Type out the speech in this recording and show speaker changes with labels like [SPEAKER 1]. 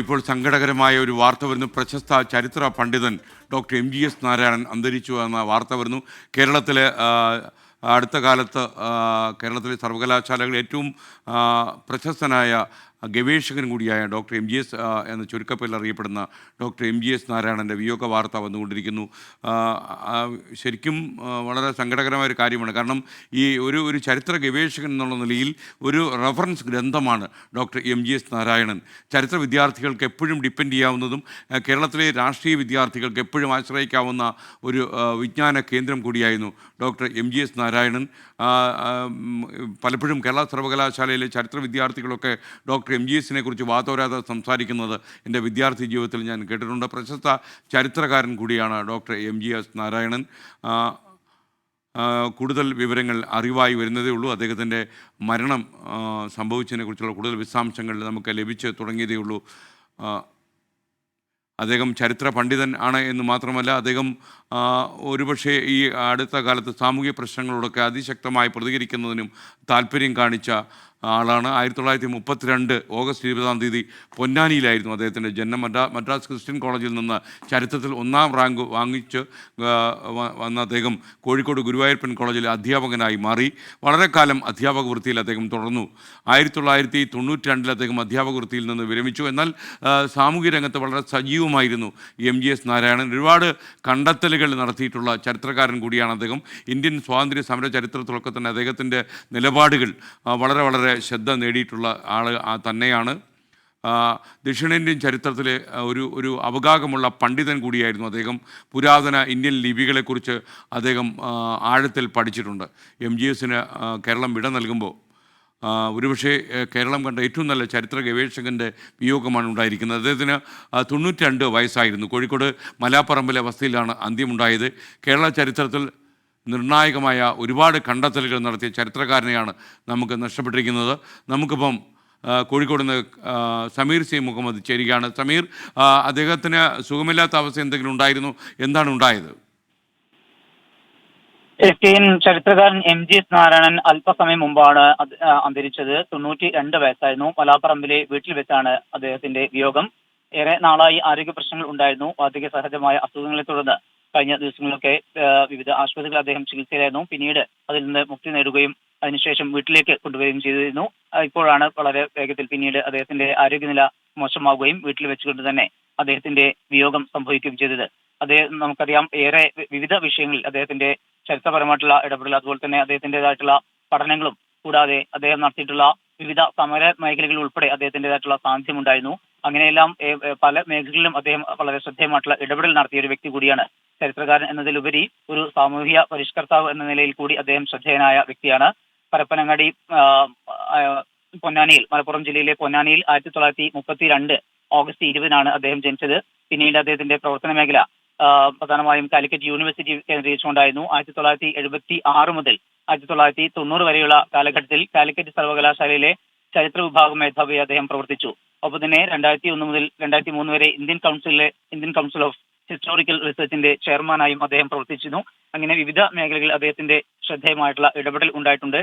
[SPEAKER 1] ഇപ്പോൾ സങ്കടകരമായ ഒരു വാർത്ത വരുന്നു. പ്രശസ്ത ചരിത്ര പണ്ഡിതൻ doctor M G S Narayanan അന്തരിച്ചു എന്ന വാർത്ത വരുന്നു. കേരളത്തിലെ അടുത്ത കാലത്ത് കേരളത്തിലെ സർവകലാശാലകളിൽ ഏറ്റവും പ്രശസ്തനായ ഗവേഷകൻ കൂടിയായ ഡോക്ടർ എം ജി എസ് എന്ന ചുരുക്കപ്പേരിൽ അറിയപ്പെടുന്ന ഡോക്ടർ എം ജി എസ് നാരായണന്റെ വിയോഗ വാർത്ത വന്നുകൊണ്ടിരിക്കുന്നു. ശരിക്കും വളരെ സങ്കടകരമായ ഒരു കാര്യമാണ്. കാരണം ഈ ഒരു ഒരു ചരിത്ര ഗവേഷകൻ എന്നുള്ള നിലയിൽ ഒരു റഫറൻസ് ഗ്രന്ഥമാണ് doctor M G S Narayanan. ചരിത്ര വിദ്യാർത്ഥികൾക്ക് എപ്പോഴും ഡിപ്പെൻഡ് ചെയ്യാവുന്നതും കേരളത്തിലെ രാഷ്ട്രീയ വിദ്യാർത്ഥികൾക്ക് എപ്പോഴും ആശ്രയിക്കാവുന്ന ഒരു വിജ്ഞാന കേന്ദ്രം കൂടിയായിരുന്നു doctor M G S Narayanan. പലപ്പോഴും കേരള സർവകലാശാലയിലെ ചരിത്ര വിദ്യാർത്ഥികളൊക്കെ ഡോക്ടർ എം ജി എസിനെ കുറിച്ച് വാതോരാതെ സംസാരിക്കുന്നത് എന്റെ വിദ്യാർത്ഥി ജീവിതത്തിൽ ഞാൻ കേട്ടിട്ടുണ്ട്. പ്രശസ്ത ചരിത്രകാരൻ കൂടിയാണ് doctor M G S Narayanan. കൂടുതൽ വിവരങ്ങൾ അറിവായി വരുന്നതേ ഉള്ളൂ. അദ്ദേഹത്തിന്റെ മരണം സംഭവിച്ചതിനെ കുറിച്ചുള്ള കൂടുതൽ വിശദാംശങ്ങൾ നമുക്ക് ലഭിച്ച് തുടങ്ങിയതേ ഉള്ളൂ. അദ്ദേഹം ചരിത്ര പണ്ഡിതൻ ആണ് എന്ന് മാത്രമല്ല അദ്ദേഹം ഒരുപക്ഷെ ഈ അടുത്ത കാലത്ത് സാമൂഹ്യ പ്രശ്നങ്ങളോടൊക്കെ അതിശക്തമായി പ്രതികരിക്കുന്നതിനും താല്പര്യം കാണിച്ച ആളാണ്. ആയിരത്തി തൊള്ളായിരത്തി മുപ്പത്തിരണ്ട് ഓഗസ്റ്റ് ഇരുപതാം തീയതി പൊന്നാനിയിലായിരുന്നു അദ്ദേഹത്തിന്റെ ജന്മം മദ്രാ മദ്രാസ് ക്രിസ്ത്യൻ കോളേജിൽ നിന്ന് ചരിത്രത്തിൽ ഒന്നാം റാങ്ക് വാങ്ങിച്ച് വന്ന അദ്ദേഹം കോഴിക്കോട് ഗുരുവായൂർപ്പൻ കോളേജിൽ അധ്യാപകനായി മാറി. വളരെ കാലം അധ്യാപക വൃത്തിയിൽ അദ്ദേഹം തുടർന്നു. ആയിരത്തി തൊള്ളായിരത്തി തൊണ്ണൂറ്റി രണ്ടിൽ അദ്ദേഹം അധ്യാപക വൃത്തിയിൽ നിന്ന് വിരമിച്ചു. എന്നാൽ സാമൂഹ്യ രംഗത്ത് വളരെ സജീവമായിരുന്നു എം ജി എസ് നാരായണൻ. ഒരുപാട് കണ്ടെത്തലുകൾ നടത്തിയിട്ടുള്ള ചരിത്രകാരൻ കൂടിയാണ് അദ്ദേഹം. ഇന്ത്യൻ സ്വാതന്ത്ര്യ സമര ചരിത്രത്തിലൊക്കെ തന്നെ അദ്ദേഹത്തിന്റെ നിലപാടുകൾ വളരെ വളരെ വളരെ ശ്രദ്ധ നേടിയിട്ടുള്ള ആൾ തന്നെയാണ്. ദക്ഷിണേന്ത്യൻ ചരിത്രത്തിലെ ഒരു ഒരു അവഗാഹമുള്ള പണ്ഡിതൻ കൂടിയായിരുന്നു അദ്ദേഹം. പുരാതന ഇന്ത്യൻ ലിപികളെക്കുറിച്ച് അദ്ദേഹം ആഴത്തിൽ പഠിച്ചിട്ടുണ്ട്. എം ജി എസിന് കേരളം വിട നൽകുമ്പോൾ ഒരുപക്ഷെ കേരളം കണ്ട ഏറ്റവും നല്ല ചരിത്ര ഗവേഷകന്റെ വിയോഗമാണ് ഉണ്ടായിരിക്കുന്നത്. അദ്ദേഹത്തിന് തൊണ്ണൂറ്റി രണ്ട് വയസ്സായിരുന്നു. കോഴിക്കോട് മലാപ്പറമ്പിലെ വസതിയിലാണ് അന്ത്യമുണ്ടായത്. കേരള ചരിത്രത്തിൽ നിർണായകമായ ഒരുപാട് കണ്ടെത്തലുകൾ നടത്തിയ ചരിത്രകാരനെയാണ് നമുക്ക് നഷ്ടപ്പെട്ടിരിക്കുന്നത്. നമുക്കിപ്പം കോഴിക്കോട് നിന്ന് സമീർ സി മുഹമ്മദ് ചേരുകയാണ്. സമീർ അദ്ദേഹത്തിന് സുഖമില്ലാത്ത അവസ്ഥ എന്തെങ്കിലും ഉണ്ടായിരുന്നു? എന്താണ് ഉണ്ടായത്?
[SPEAKER 2] എസ്കെയിൻ ചരിത്രകാരൻ എം ജി എസ് നാരായണൻ അല്പസമയം മുമ്പാണ് അന്തരിച്ചത്. തൊണ്ണൂറ്റി രണ്ട് വയസ്സായിരുന്നു. മലാപ്പറമ്പിലെ വീട്ടിൽ വെച്ചാണ് അദ്ദേഹത്തിന്റെ വിയോഗം. ഏറെ നാളായി ആരോഗ്യ പ്രശ്നങ്ങൾ ഉണ്ടായിരുന്നു. വാർദ്ധക്യ സഹജമായ അസുഖങ്ങളെ തുടർന്ന് കഴിഞ്ഞ ദിവസങ്ങളിലൊക്കെ വിവിധ ആശുപത്രികളിൽ അദ്ദേഹം ചികിത്സയിലായിരുന്നു. പിന്നീട് അതിൽ നിന്ന് മുക്തി നേടുകയും അതിനുശേഷം വീട്ടിലേക്ക് കൊണ്ടുവരികയും ചെയ്തിരുന്നു. ഇപ്പോഴാണ് വളരെ വേഗത്തിൽ പിന്നീട് അദ്ദേഹത്തിന്റെ ആരോഗ്യനില മോശമാവുകയും വീട്ടിൽ വെച്ചുകൊണ്ട് തന്നെ അദ്ദേഹത്തിന്റെ വിയോഗം സംഭവിക്കുകയും ചെയ്തത്. അദ്ദേഹം നമുക്കറിയാം ഏറെ വിവിധ വിഷയങ്ങളിൽ അദ്ദേഹത്തിന്റെ ചരിത്രപരമായിട്ടുള്ള ഇടപെടൽ അതുപോലെ തന്നെ അദ്ദേഹത്തിന്റെതായിട്ടുള്ള പഠനങ്ങളും കൂടാതെ അദ്ദേഹം നടത്തിയിട്ടുള്ള വിവിധ സമര മേഖലകളിൽ ഉൾപ്പെടെ അദ്ദേഹത്തിന്റെതായിട്ടുള്ള സാന്നിധ്യം ഉണ്ടായിരുന്നു. അങ്ങനെയെല്ലാം പല മേഖലകളിലും അദ്ദേഹം വളരെ ശ്രദ്ധേയമായിട്ടുള്ള ഇടപെടൽ നടത്തിയ ഒരു വ്യക്തി കൂടിയാണ് ചരിത്രകാരൻ എന്നതിലുപരി ഒരു സാമൂഹിക പരിഷ്കർത്താവ് എന്ന നിലയിൽ കൂടി അദ്ദേഹം ശ്രദ്ധേയനായ വ്യക്തിയാണ്. പരപ്പനങ്ങാടി പൊന്നാനിയിൽ മലപ്പുറം ജില്ലയിലെ പൊന്നാനിയിൽ ആയിരത്തി തൊള്ളായിരത്തി മുപ്പത്തി രണ്ട് ഓഗസ്റ്റ് ഇരുപതിനാണ് അദ്ദേഹം ജനിച്ചത്. പിന്നീട് അദ്ദേഹത്തിന്റെ പ്രവർത്തന മേഖല പ്രധാനമായും കാലിക്കറ്റ് യൂണിവേഴ്സിറ്റി കേന്ദ്രീകരിച്ചുകൊണ്ടായിരുന്നു. ആയിരത്തി തൊള്ളായിരത്തി എഴുപത്തി ആറ് മുതൽ ആയിരത്തി തൊള്ളായിരത്തി തൊണ്ണൂറ് വരെയുള്ള കാലഘട്ടത്തിൽ കാലിക്കറ്റ് സർവകലാശാലയിലെ ചരിത്ര വിഭാഗം മേധാവി അദ്ദേഹം പ്രവർത്തിച്ചു. ഒപ്പം തന്നെ രണ്ടായിരത്തി ഒന്ന് മുതൽ രണ്ടായിരത്തി മൂന്ന് വരെ ഇന്ത്യൻ കൗൺസിലിലെ ഇന്ത്യൻ കൗൺസിൽ ഓഫ് ഹിസ്റ്റോറിക്കൽ റിസർച്ചിന്റെ ചെയർമാനായും അദ്ദേഹം പ്രവർത്തിച്ചിരുന്നു. അങ്ങനെ വിവിധ മേഖലകളിൽ അദ്ദേഹത്തിന്റെ ശ്രദ്ധേയമായിട്ടുള്ള ഇടപെടൽ ഉണ്ടായിട്ടുണ്ട്.